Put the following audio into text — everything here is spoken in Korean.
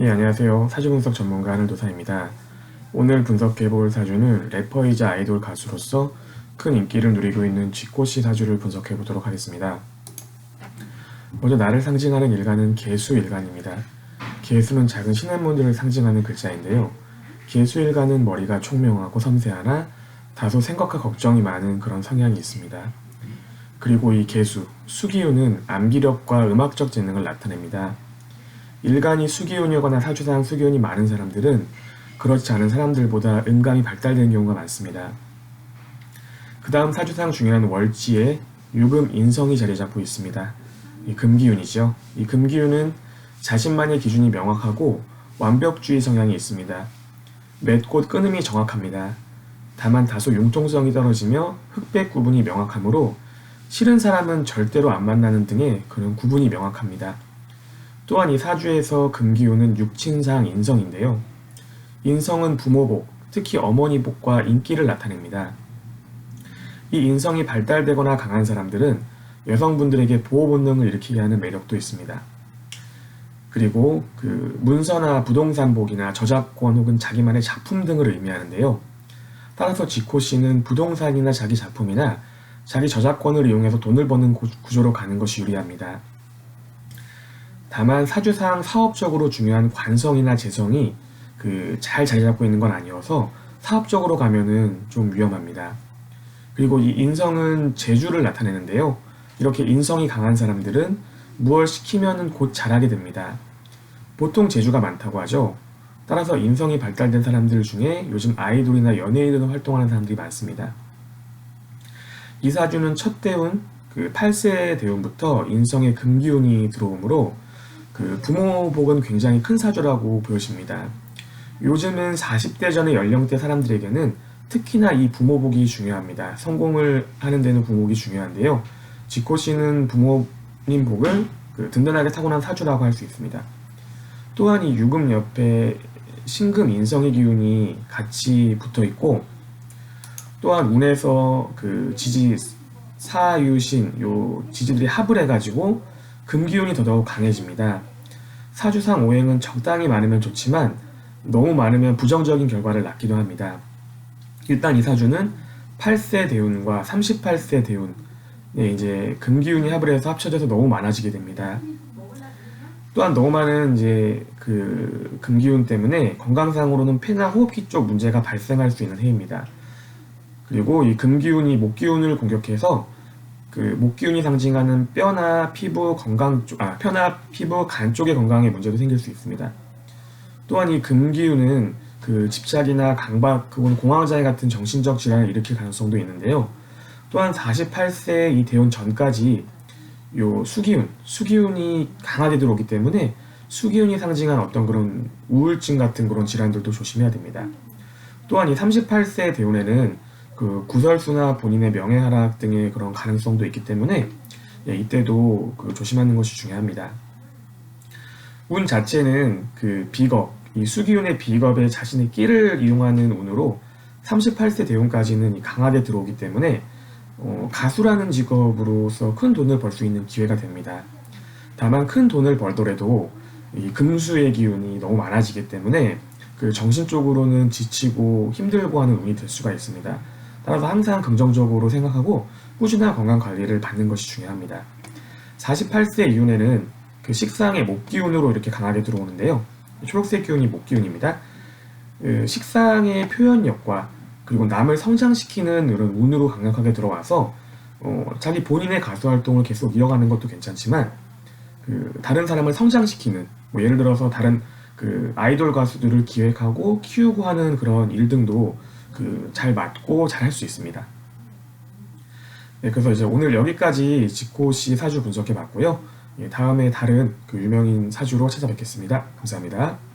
네, 안녕하세요. 사주 분석 전문가 하늘도사입니다. 오늘 분석해볼 사주는 래퍼이자 아이돌 가수로서 큰 인기를 누리고 있는 쥐꼬씨 사주를 분석해보도록 하겠습니다. 먼저 나를 상징하는 일간은 개수 일간입니다. 개수는 작은 신한문들을 상징하는 글자인데요. 개수 일간은 머리가 총명하고 섬세하나 다소 생각과 걱정이 많은 그런 성향이 있습니다. 그리고 이 개수, 수기운은 암기력과 음악적 재능을 나타냅니다. 일간이 수기운이거나 사주상 수기운이 많은 사람들은 그렇지 않은 사람들보다 음감이 발달된 경우가 많습니다. 그 다음 사주상 중요한 월지에 유금 인성이 자리 잡고 있습니다. 이 금기운이죠. 이 금기운은 자신만의 기준이 명확하고 완벽주의 성향이 있습니다. 맺꽃 끊음이 정확합니다. 다만 다소 융통성이 떨어지며 흑백 구분이 명확하므로 싫은 사람은 절대로 안 만나는 등의 그런 구분이 명확합니다. 또한 이 사주에서 금기운은 육친상 인성인데요. 인성은 부모복, 특히 어머니 복과 인기를 나타냅니다. 이 인성이 발달되거나 강한 사람들은 여성분들에게 보호 본능을 일으키게 하는 매력도 있습니다. 그리고 그 문서나 부동산 복이나 저작권 혹은 자기만의 작품 등을 의미하는데요. 따라서 지코 씨는 부동산이나 자기 작품이나 자기 저작권을 이용해서 돈을 버는 구조로 가는 것이 유리합니다. 다만 사주상 사업적으로 중요한 관성이나 재성이 그 잘 자리 잡고 있는 건 아니어서 사업적으로 가면은 좀 위험합니다. 그리고 이 인성은 재주를 나타내는데요. 이렇게 인성이 강한 사람들은 무얼 시키면은 곧 잘하게 됩니다. 보통 재주가 많다고 하죠. 따라서 인성이 발달된 사람들 중에 요즘 아이돌이나 연예인으로 활동하는 사람들이 많습니다. 이 사주는 첫 대운, 그 8세 대운부터 인성의 금기운이 들어오므로 그 부모 복은 굉장히 큰 사주라고 보여집니다. 요즘은 40대 전의 연령대 사람들에게는 특히나 이 부모복이 중요합니다. 성공을 하는 데는 부모복이 중요한데요. 지코 씨는 부모님 복을 그 든든하게 타고난 사주라고 할 수 있습니다. 또한 이 유금 옆에 신금 인성의 기운이 같이 붙어 있고 또한 운에서 그 지지 사유신 요 지지들이 합을 해가지고 금기운이 더더욱 강해집니다. 사주상 오행은 적당히 많으면 좋지만 너무 많으면 부정적인 결과를 낳기도 합니다. 일단 이 사주는 8세 대운과 38세 대운 네, 이제 금기운이 합을 해서 합쳐져서 너무 많아지게 됩니다. 또한 너무 많은 이제 그 금기운 때문에 건강상으로는 폐나 호흡기 쪽 문제가 발생할 수 있는 해입니다. 그리고 이 금기운이 목기운을 공격해서 그 목기운이 상징하는 뼈나 피부 건강 쪽, 아, 뼈나 피부 간 쪽의 건강에 문제도 생길 수 있습니다. 또한 이 금기운은 그 집착이나 강박, 그건 공황장애 같은 정신적 질환을 일으킬 가능성도 있는데요. 또한 48세 이 대운 전까지 요 수기운, 수기운이 강하게 들어오기 때문에 수기운이 상징한 어떤 그런 우울증 같은 그런 질환들도 조심해야 됩니다. 또한 이 38세 대운에는 그 구설수나 본인의 명예 하락 등의 그런 가능성도 있기 때문에 예, 이때도 그 조심하는 것이 중요합니다. 운 자체는 그 비겁, 이 수기운의 비겁에 자신의 끼를 이용하는 운으로 38세 대운까지는 강하게 들어오기 때문에 어, 가수라는 직업으로서 큰 돈을 벌 수 있는 기회가 됩니다. 다만 큰 돈을 벌더라도 이 금수의 기운이 너무 많아지기 때문에 그 정신적으로는 지치고 힘들고 하는 운이 될 수가 있습니다. 따라서 항상 긍정적으로 생각하고 꾸준한 건강 관리를 받는 것이 중요합니다. 48세 이후에는 그 식상의 목 기운으로 이렇게 강하게 들어오는데요. 초록색 기운이 목 기운입니다. 그 식상의 표현력과 그리고 남을 성장시키는 이런 운으로 강력하게 들어와서 어, 자기 본인의 가수 활동을 계속 이어가는 것도 괜찮지만 그 다른 사람을 성장시키는 뭐 예를 들어서 다른 그 아이돌 가수들을 기획하고 키우고 하는 그런 일 등도 그 잘 맞고 잘 할 수 있습니다. 네, 그래서 이제 오늘 여기까지 지코 씨 사주 분석해 봤고요. 예, 다음에 다른 그 유명인 사주로 찾아뵙겠습니다. 감사합니다.